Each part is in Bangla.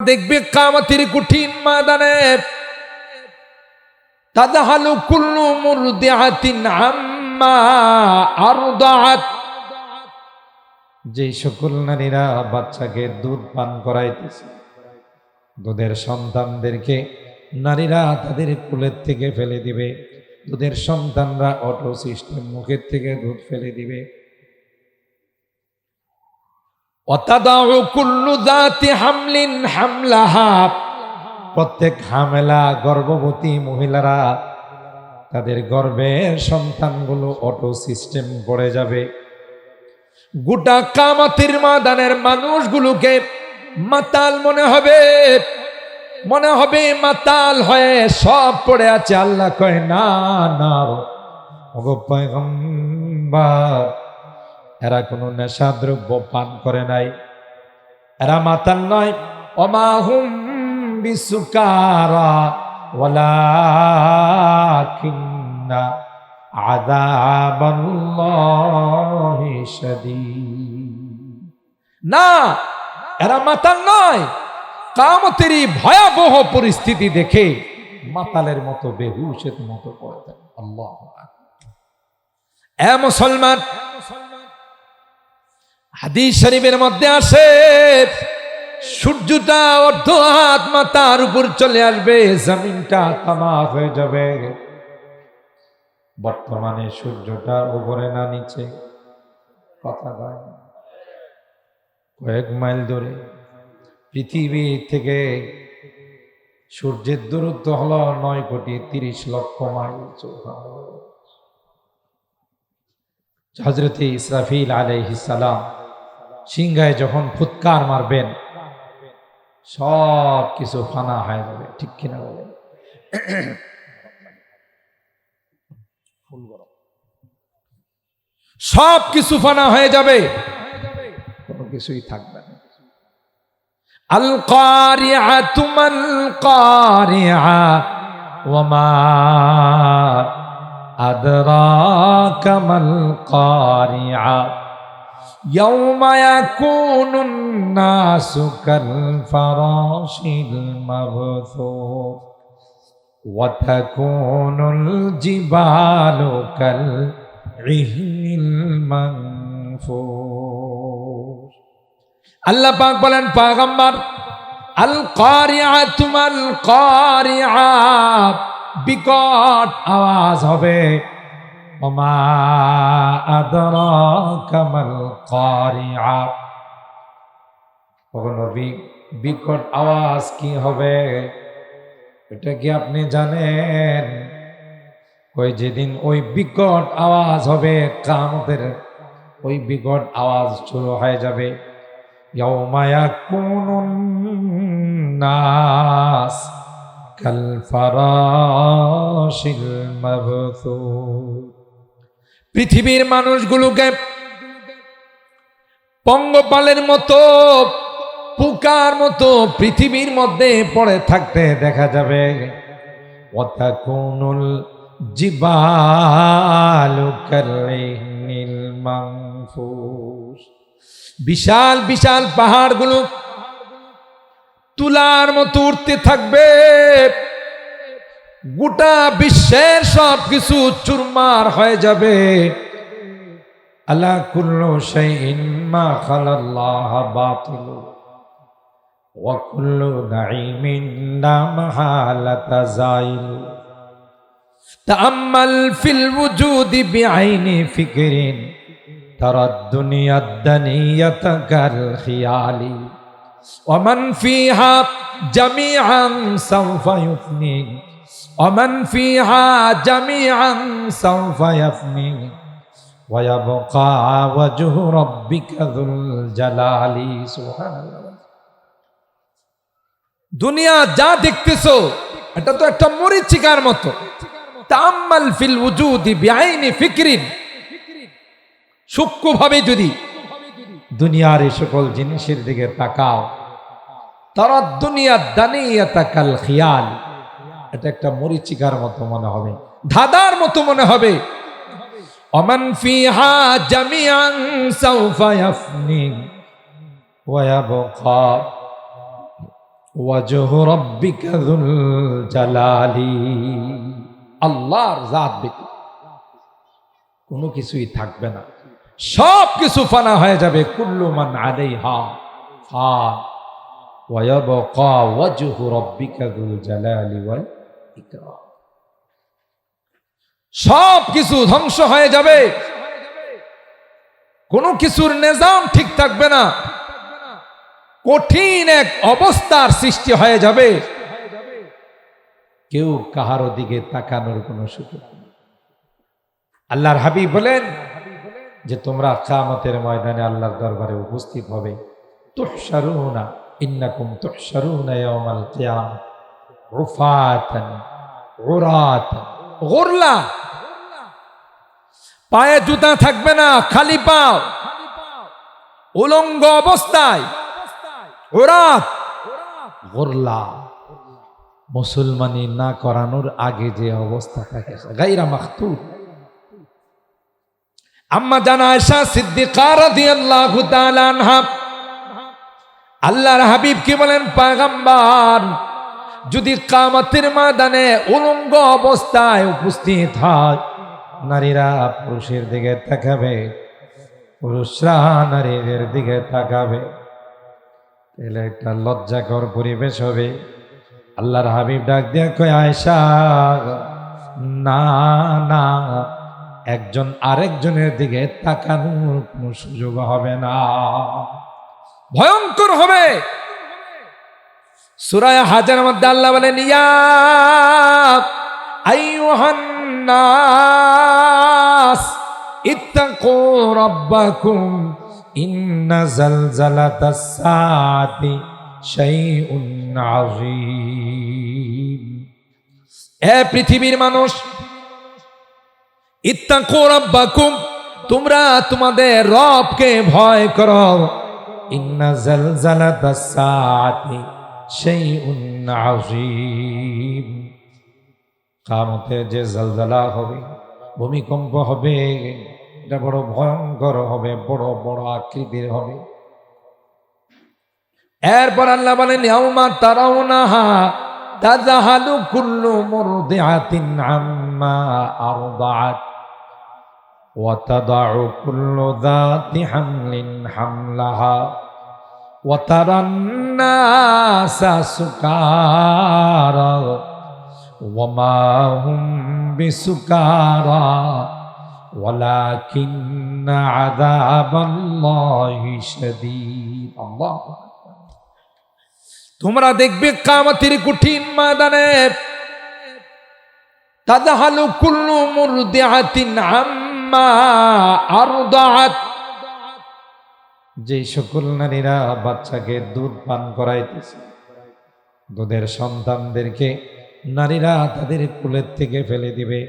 দেখবে কামাতির কঠিন ময়দানে তাদাহালু কুল্লু মুরদিআতিন আম্মা যে সকল নারীরা বাচ্চাকে দুধ পান করাইতেছে, দুধের সন্তানদেরকে নারীরা তাদের কুলের থেকে ফেলে দিবে, দুধের সন্তানরা অটো সিস্টেম মুখের থেকে দুধ ফেলে দিবে অতাদাউ কুল্লু দাতি হামলিন হামলাহা প্রত্যেক হামেলা গর্ভবতী মহিলারা, তাদের গর্ভের সন্তানগুলো অটো সিস্টেম পড়ে যাবে। গোটা কামাতির মাদানের মানুষগুলোকে মাতাল মনে হবে। মনে হবে মাতাল হয়ে সব পড়ে আছে। আল্লাহ কয়, না না এরা কোনো নেশা দ্রব্য পান করে নাই। এরা মাতাল নয়। অমাহুম বিসুকারা ওয়ালাকিন্না আযাবাল্লাহি শাদীদ। না, এরা মাতাল নয়। কামতেরই ভয়াবহ পরিস্থিতি দেখে মাতালের মতো, বেহুশের মতো পড়ে থাকে। আল্লাহ এ মুসলমান হাদিস শরীফের মধ্যে আসে, সূর্যটা অর্ধ হাত মাথার উপর চলে আসবে, জমিনটা তামা হয়ে যাবে। বর্তমানে সূর্যটা উপরে না নিচে, কথা কয় কয়েক মাইল দূরে, পৃথিবী থেকে সূর্যের দূরত্ব হল নয় কোটি তিরিশ লক্ষ মাইল হজরতে ইসরাফিল আলাইহিসালাম সিংহায় যখন ফুৎকার মারবেন সব কিছু ফানা হয়ে যাবে ঠিক কিনা বলে সব কিছু ফানা হয়ে যাবে। কোনো কিছুই থাকবে না। আল কারিআ তুমাল কারিআ ওয়ামা আদরাকা মাল কারিআ يوم يكون الناس كالفراش المبثوث وتكون الجبال كالعهن المنفوش আল্লাহ পাক বলেন পাগাম্বার আল কারিআ তুমাল কারিআ বিকট আওয়াজ হবে আদরাকা মাল কারিআ ও নবী, বিকট আওয়াজ কি হবে? এটা কি আপনি জানেন? ওই যেদিন ওই বিকট আওয়াজ হবে, কামতের ওই বিকট আওয়াজ শুরু হয়ে যাবে। ইয়াউমা ইয়াকুনুন নাস কাল ফারাশিল মাবথুর পৃথিবীর মানুষগুলোকে পঙ্গপালের মতো, পুকার মতো পৃথিবীর মধ্যে পড়ে থাকতে দেখা যাবে। ওয়াতাকুনুল জিবালু কাররিহিনিল মানফুস বিশাল বিশাল পাহাড়গুলো তুলার মতো উঠতে থাকবে। গোটা বিশ্বের সব কিছু চুরমার হয়ে যাবে আল্লাহ কুল্লু শাইইন মা খালাল্লাহ বাতিল ওয়া কুল্লু নাঈমিন লা মাহালাতা যাইল تأمل في الوجود بعين فكر ترى الدنيا الدنية كالخيال ومن فيها جميعا سوف يفني ومن فيها جميعا سوف يفني ويبقى وجه ربك ذو الجلال سبحان الله দুনিয়া যা দেখতেছো এটা তো একটা মরিচিকার মতো তাম্মাল ফিল উজুদি বিআইনি ফিকরিন সূক্ষ্মভাবে যদি দুনিয়ার এই সকল জিনিসের দিকে তাকাও তারা দুনিয়া দানিয়া তাকাল খিয়াল এটা একটা মরিচিকার মতো মনে হবে, ধাঁধার মতো মনে হবে। অমান ফিহা জামিয়ান সাউফা ইয়াফনি ওয়া ইয়াবকা ওয়াজহ রব্বিকা যুল জালালি। আল্লাহর জাত ব্যতীত কোনো কিছুই থাকবে না। সব কিছু ফানা হয়ে যাবে, কুল্লু মান আলাইহা ফান। ওয়ায়াবকা ওয়াজহু রব্বিকা যুল জালালি ওয়াল সব কিছু ধ্বংস হয়ে যাবে। কোনো কিছুর নিজাম ঠিক থাকবে না। কঠিন এক অবস্থার সৃষ্টি হয়ে যাবে। কেউ কাহারো দিকে তাকানোর কোনো সুযোগ আল্লাহর হাবিব বলেন যে, তোমরা কামতের ময়দানে আল্লাহর দরবারে উপস্থিত হবে। তুহশারুনা, ইন্নাকুম তুহশারুনা ইয়াউমাল কিয়াম। রুফাতান উরাতান। গুরলা। পায়ে জুতা থাকবে না খালি পাও। উলঙ্গ অবস্থায়। ওরাত গোরলা। মুসলমানি না করানোর আগে যে অবস্থা থাকে গাইরা মাখতুর আম্মা জানা আয়েশা সিদ্দিকা রাদিয়াল্লাহু তাআলা আনহা। আল্লাহর হাবিব কি বলেন? পাগাম্বার যদি কামাতের ময়দানে উলঙ্গ অবস্থায় উপস্থিত হয়, নারীরা পুরুষের দিকে তাকাবে, পুরুষরা নারীদের দিকে তাকাবে। তাহলে একটা লজ্জাকর পরিবেশ হবে। আল্লাহর হাবিব ডাক দিয়ে কয় আয়সা না না, একজন আরেকজনের দিকে তাকানোর কোনো সুযোগ হবে না। ভয়ঙ্কর হবে। সুরায় হাজার মধ্যে আল্লাহ আযীম. এ পৃথিবীর মানুষ, ইত্তাকু রাব্বাকুম, তোমরা তোমাদের রবকে ভয় করো, ইন্না জালজালাতাস সাআতি শাইউন আযীম কামতে যে জলজলা হবে ভূমিকম্প হবে এটা বড় ভয়ঙ্কর হবে বড় বড় আকৃতির হবে এরপর আল্লাহ বলেন ইয়াউমা তারাউনাহা তাজাহালু কুল্লু মুরদিআতিন আম্মা আরদাআত وتضع كل ذات حمل حملها وترى الناس سكارى وما هم بسكارى ولكن عذاب الله شديد الله তোমরা দেখবে কামাতির কঠিন ময়দানে তাদাহালু কুল্লু মুরদিআতিন আম্মা আরদাআত যে সকল নারীরা বাচ্চাকে দুধ পান করাইতেছে দুধের সন্তানদেরকে নারীরা তাদের কুলের থেকে ফেলে দিবে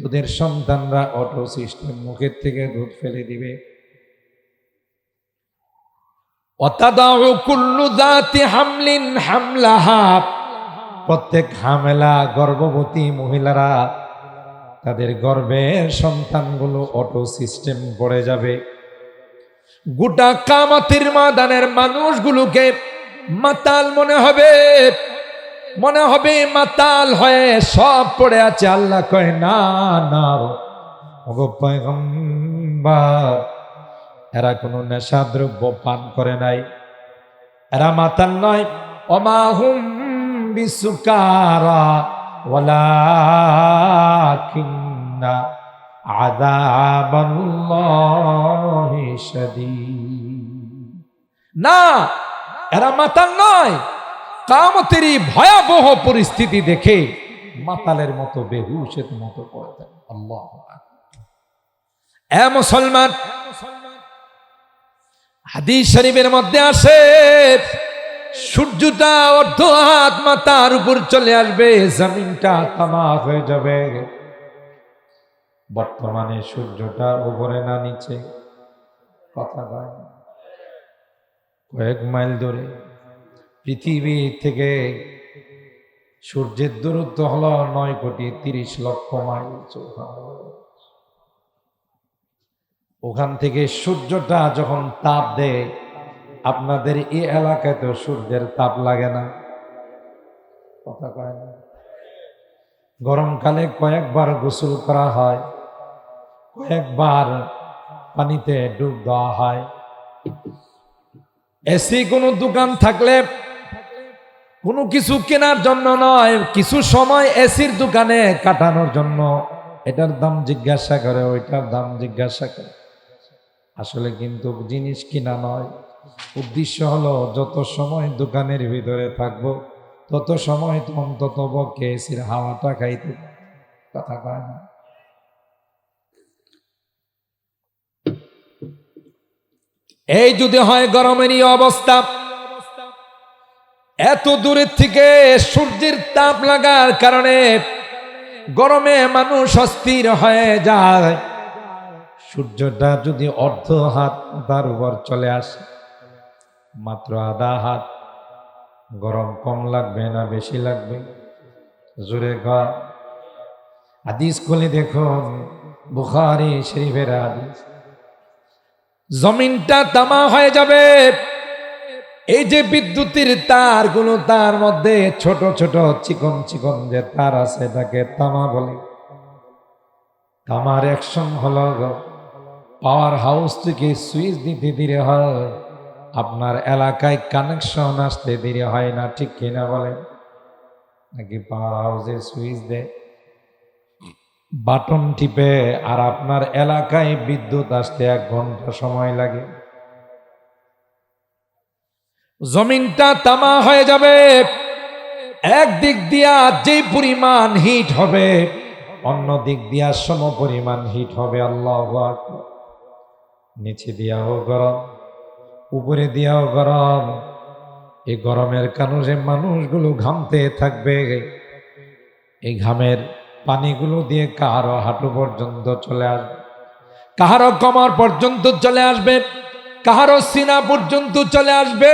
দুধের সন্তানরা অটো সিস্টেম মুখের থেকে দুধ ফেলে দিবে। প্রত্যেক হামেলা গর্ভবতী মহিলারা তাদের গর্ভের সন্তানগুলো অটো সিস্টেম পড়ে যাবে। গোটা কামাতির মাদানের মানুষগুলোকে মাতাল মনে হবে। মনে হবে মাতাল হয়ে সব পড়ে আছে। আল্লাহ কয়, না না এরা কোনো নেশা দ্রব্য পান করে নাই। এরা মাতাল নয়। অমাহুম বিসুকারা ওয়ালাকিন্না আযাবাল্লাহি শাদীদ না, এরা মাতাল নয়। কামতেরই ভয়াবহ পরিস্থিতি দেখে মাতালের মতো বেহুশের মতো এ মুসলমান শরীফের মধ্যে আসে, সূর্যটা অর্ধ হাত মাথার উপর চলে আসবে, জমিনটা তামা হয়ে যাবে। বর্তমানে সূর্যটা উপরে না নিচে। কথা না। কয়েক মাইল ধরে পৃথিবী থেকে সূর্যের দূরত্ব হলো নয় কোটি তিরিশ লক্ষ মাইল ওখান থেকে সূর্যটা যখন তাপ দেয়, আপনাদের এই এলাকায় তো সূর্যের তাপ লাগে না। কথা কয় না। গরমকালে কয়েকবার গোসল করা হয়, কয়েকবার পানিতে ডুব দেওয়া হয়। এসি কোনো দোকান থাকলে কোনো কিছু কেনার জন্য নয়, কিছু সময় এসির দোকানে কাটানোর জন্য। এটার দাম জিজ্ঞাসা করে, ওইটার দাম জিজ্ঞাসা করে। আসলে কিন্তু জিনিস কিনা নয়। উদ্দেশ্য হলো যত সময় দোকানের ভিতরে থাকব, তত সময় অন্তত পক্ষে এসির হাওয়াটা খাইতে কথা কয় না। এই যদি হয় গরমেরই অবস্থা। এত দূরের থেকে সূর্যের তাপ লাগার কারণে গরমে মানুষ অস্থির হয়ে যায়। সূর্যটা যদি অর্ধ হাত তার উপর চলে আসে, মাত্র আধা হাত, গরম কম লাগবে না বেশি লাগবে? জোরে গা হাদিস খুলে দেখুন, বুখারি শরীফের হাদিস। জমিনটা তামা হয়ে যাবে। এই যে বিদ্যুতের তারগুলো, তার মধ্যে ছোট ছোট চিকন চিকন যে তার আছে, এটাকে তামা বলে। তামার অ্যাকশন হলো পাওয়ার হাউস থেকে সুইচ দিতে দেরি হয়। আপনার এলাকায় কানেকশন আসতে দেরি হয় না, ঠিক কিনা বলেন? নাকি পাওয়ার হাউসে সুইচ দেয়? বাটন টিপে আর আপনার এলাকায় বিদ্যুৎ আসতে এক ঘণ্টা সময় লাগে। জমিনটা তামা হয়ে যাবে। এক দিক দিয়া যে পরিমাণ হিট হবে, অন্য দিক দিয়া সম পরিমাণ হিট হবে। আল্লাহ। নিচে দিয়াও গরম, উপরে দিয়াও গরম। এই গরমের কারণে মানুষগুলো ঘামতে থাকবে। এই ঘামের পানিগুলো দিয়ে কাহারো হাঁটু পর্যন্ত চলে আসবে। কাহারো কমর পর্যন্ত চলে আসবে। কাহারো সিনা পর্যন্ত চলে আসবে।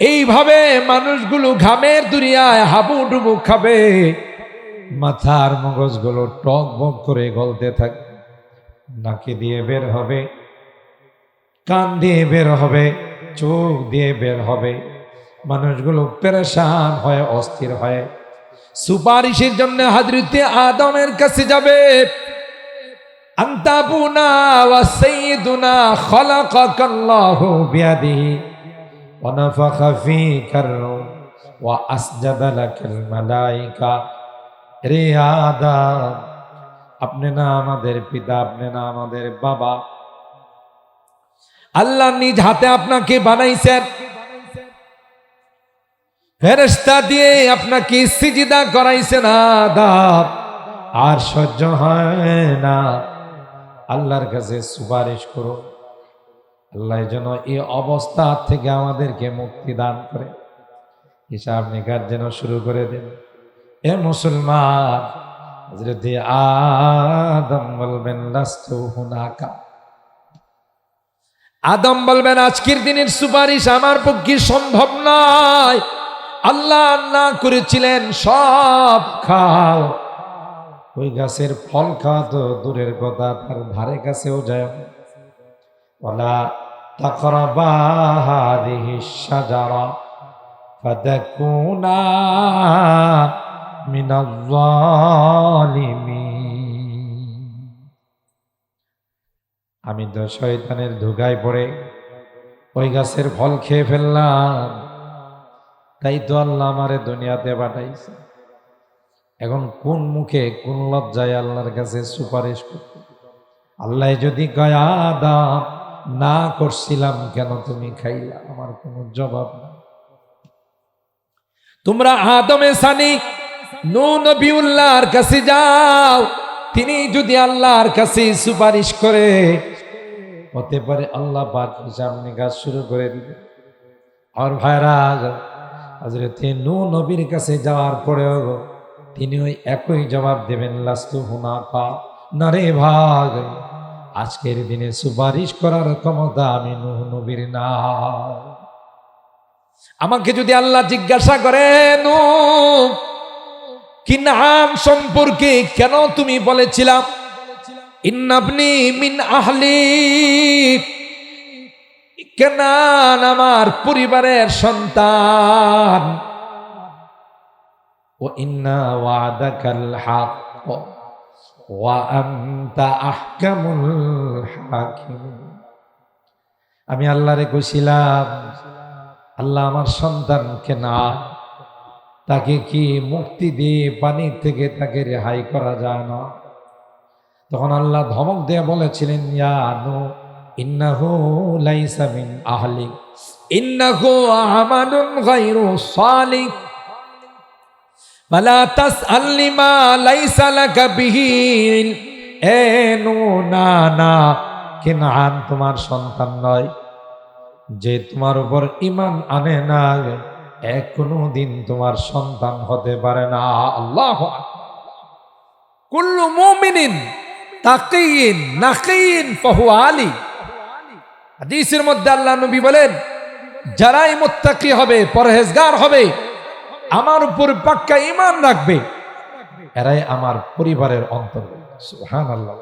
এইভাবে মানুষগুলো ঘামের দুনিয়ায় হাবুডুবু খাবে। মাথার মগজগুলো টক বক করে গলতে থাকবে নাকি দিয়ে বের হবে। কান দিয়ে বের হবে। চোখ দিয়ে বের হবে। মানুষগুলো পেরেশান হয়ে, অস্থির হয় সুপারিশের জন্য হাজরিতে আদমের কাছে যাবে। আন্তাবুনা ওয়া সাইয়্যিদুনা খালাকাকাল্লাহু বিয়াদিহি ওয়া নাফাখা ফীকা ওয়া আসজাদা লাকাল মালায়েকা রে আদম, আপনি না আমাদের পিতা, আপনি না আমাদের বাবা। আল্লাহ নিজ হাতে আপনাকে বানাইছেন। ফেরেস্তা দিয়ে আপনাকে সিজিদা করাইছে না দাব আর সহ্য হয় না। আল্লাহর কাছে সুপারিশ করো। আল্লাহ যেন এই অবস্থা থেকে আমাদেরকে মুক্তি দান করে। হিসাব নিকার যেন শুরু করে দেন। এ মুসলমান, হযরতে আদম বলবেন হুনাকা। আদম বলবেন, আজকের দিনের সুপারিশ আমার পক্ষে সম্ভব নয়। আল্লাহ না করেছিলেন, সব খাও ওই গাছের ফল খাওয়া তো দূরের কথা, তার ধারে কাছেও যায়। ওলা তাকরাবা হাদিহি শাজারা ফাতাকুনা মিনাল জালিমিন। আমি তো শয়তানের ধুকায় পড়ে, ওই গাছের ফল খেয়ে ফেললাম। তাই তো আল্লাহ আমারে দুনিয়াতে পাঠাইছে। এখন কোন মুখে কোন লজ্জায় আল্লাহর কাছে সুপারিশ করতে আল্লাহ যদি গয়া দাম না করছিলাম কেন তুমি খাইলা? আমার কোনো জবাব না তোমরা আদমে সানি নূ নবিউল্লাহর কাছে যাও। তিনি যদি আল্লাহর কাছে সুপারিশ করে, হতে পারে আল্লাহ পাক হিসাব নিকাশ শুরু করে দিবে। আর ভাইরা হজরত নু নবীর কাছে যাওয়ার পরেও তিনি ওই একই জবাব দেবেন, লাস্তু হুনাকা না রে ভাগ। আজকের দিনে সুপারিশ করার ক্ষমতা আমি নু নবীর না। আমাকে যদি আল্লাহ জিজ্ঞাসা করেন কি নাম সম্পর্কে কেন তুমি বলেছিলাম? ইন্নাবনি মিন আহলি কেনান আমার পরিবারের সন্তান। ও ইন্না ওয়াদাকাল হক ওয়া আমি আল্লাহরে কইছিলাম, আল্লাহ আমার সন্তানকে না, তাকে কি মুক্তি দিয়ে পানি থেকে তাকে রেহাই করা যায় না? তখন আল্লাহ ধমক দিয়ে বলেছিলেন ইয়ানু মিন আহলিক। এ নু না তোমার সন্তান নয়। যে তোমার উপর ইমান আনে না এক কোনো দিন তোমার সন্তান হতে পারে না। আল্লাহ কুল্লু মুমিনিন তাকিন নাকিন ফাহু আলী। হাদিসের মধ্যে আল্লাহ নবী বলেন, যারাই মোত্তাকি হবে, পরহেজগার হবে, আমার উপর পাক্কা ইমান রাখবে, এরাই আমার পরিবারের অন্তর্গত সুবহানাল্লাহ।